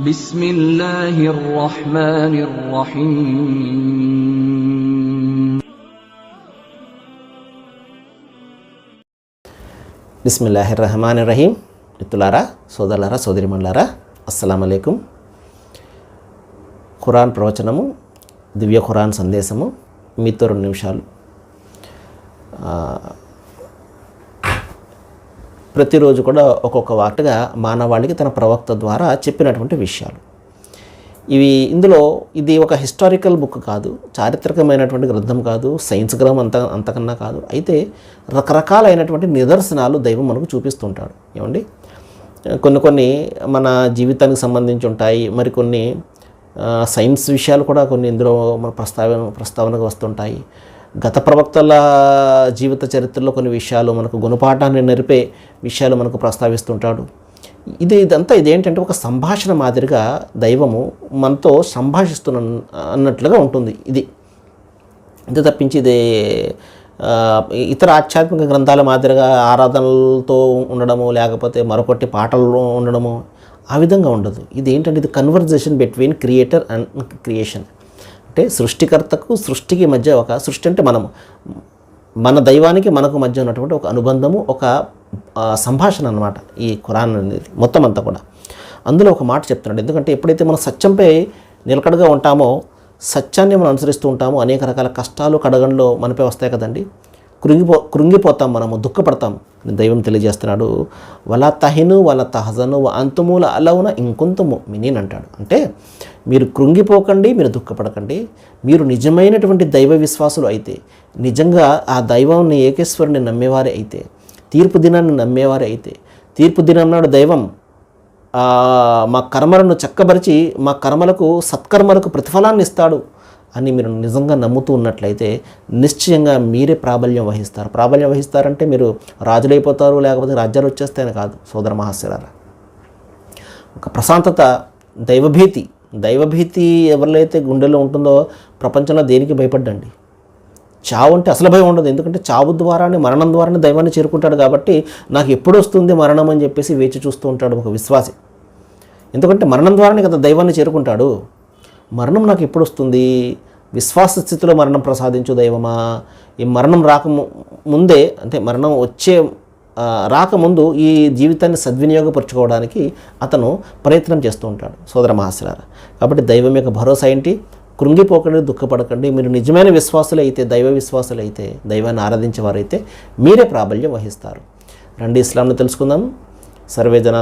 بسم الله الرحمن الرحيم బిస్మిల్లాహిర్ రహమాన్ రహీం మిత్రులారా సోదరులారా సోదరిమణులారా అస్సలం అయికం ఖురాన్ ప్రవచనము దివ్య ఖురాన్ సందేశము మీతో రెండు నిమిషాలు ఆ, ప్రతిరోజు కూడా ఒక్కొక్క వార్తగా మానవాళికి తన ప్రవక్త ద్వారా చెప్పినటువంటి విషయాలు. ఇవి ఇందులో ఇది ఒక హిస్టారికల్ బుక్ కాదు చారిత్రకమైనటువంటి గ్రంథం కాదు సైన్స్ గ్రహం అంత అంతకన్నా కాదు. అయితే రకరకాలైనటువంటి నిదర్శనాలు దైవం మనకు చూపిస్తుంటాడు. ఏమండి? కొన్ని కొన్ని మన జీవితానికి సంబంధించి ఉంటాయి మరికొన్ని సైన్స్ విషయాలు కూడా కొన్ని ఇందులో మన ప్రస్తావన ప్రస్తావనకు వస్తుంటాయి. గత ప్రవక్తల జీవిత చరిత్రలో కొన్ని విషయాలు మనకు గుణపాఠాన్ని నెరిపే విషయాలు మనకు ప్రస్తావిస్తుంటాడు. ఇది ఇదంతా ఇదేంటంటే ఒక సంభాషణ మాదిరిగా దైవము మనతో సంభాషిస్తున్న అన్నట్లుగా ఉంటుంది ఇది. ఇది తప్పించి ఇది ఇతర ఆధ్యాత్మిక గ్రంథాల మాదిరిగా ఆరాధనలతో ఉండడము లేకపోతే మరొకటి పాటల్లో ఉండడము ఆ విధంగా ఉండదు. ఇది ఏంటంటే ఇది conversation between creator and creation అంటే సృష్టికర్తకు సృష్టికి మధ్య ఒక సృష్టి అంటే మనము మన దైవానికి మనకు మధ్య ఉన్నటువంటి ఒక అనుబంధము ఒక సంభాషణ అన్నమాట ఈ ఖురాన్ అనేది మొత్తం అంతా కూడా. అందులో ఒక మాట చెప్తున్నాడు. ఎందుకంటే ఎప్పుడైతే మనం సత్యంపై నిలకడగా ఉంటామో సత్యాన్ని మనం అనుసరిస్తూ ఉంటామో అనేక రకాల కష్టాలు కడగండ్లు మనపై వస్తాయి కదండి. కృంగిపో కృంగిపోతాం మనము దుఃఖపడతాం అని దైవం తెలియజేస్తున్నాడు. వల తహిను వల తహజను అంతుమూల అలవున ఇంకొంతము మినీన్ అంటాడు. అంటే మీరు కృంగిపోకండి మీరు దుఃఖపడకండి. మీరు నిజమైనటువంటి దైవ విశ్వాసులు అయితే నిజంగా ఆ దైవాన్ని ఏకేశ్వరుని నమ్మేవారే అయితే తీర్పు దినాన్ని నమ్మేవారే అయితే తీర్పు దినం నాడు దైవం మా కర్మలను చక్కబరిచి మా కర్మలకు సత్కర్మలకు ప్రతిఫలాన్ని ఇస్తాడు అని మీరు నిజంగా నమ్ముతూ ఉన్నట్లయితే నిశ్చయంగా మీరే ప్రాబల్యం వహిస్తారు. ప్రాబల్యం వహిస్తారంటే మీరు రాజులైపోతారు లేకపోతే రాజ్యాలు వచ్చేస్తాయని కాదు సోదర మహాశిరారా ఒక ప్రశాంతత దైవభీతి దైవభీతి ఎవరిలో గుండెలో ఉంటుందో ప్రపంచంలో దేనికి భయపడ్డండి? చావు అంటే అసలు భయం ఉండదు. ఎందుకంటే చావు ద్వారానే మరణం ద్వారానే దైవాన్ని చేరుకుంటాడు కాబట్టి నాకు ఎప్పుడు వస్తుంది మరణం అని చెప్పేసి వేచి చూస్తూ ఉంటాడు ఒక విశ్వాసి. ఎందుకంటే మరణం ద్వారానే కదా దైవాన్ని చేరుకుంటాడు. మరణం నాకు ఎప్పుడు వస్తుంది? విశ్వాస స్థితిలో మరణం ప్రసాదించు దైవమా? ఈ మరణం రాక ము- ముందే అంటే మరణం వచ్చే రాకముందు ఈ జీవితాన్ని సద్వినియోగపరచుకోవడానికి అతను ప్రయత్నం చేస్తూ ఉంటాడు. సోదర మహాశిలారా కాబట్టి దైవం యొక్క భరోసా ఏంటి? కృంగిపోకండి దుఃఖపడకండి. మీరు నిజమైన విశ్వాసులు అయితే దైవ విశ్వాసులు అయితే దైవాన్ని ఆరాధించేవారైతే మీరే ప్రాబల్యం వహిస్తారు. రండి ఇస్లాంను తెలుసుకుందాం. సర్వే జన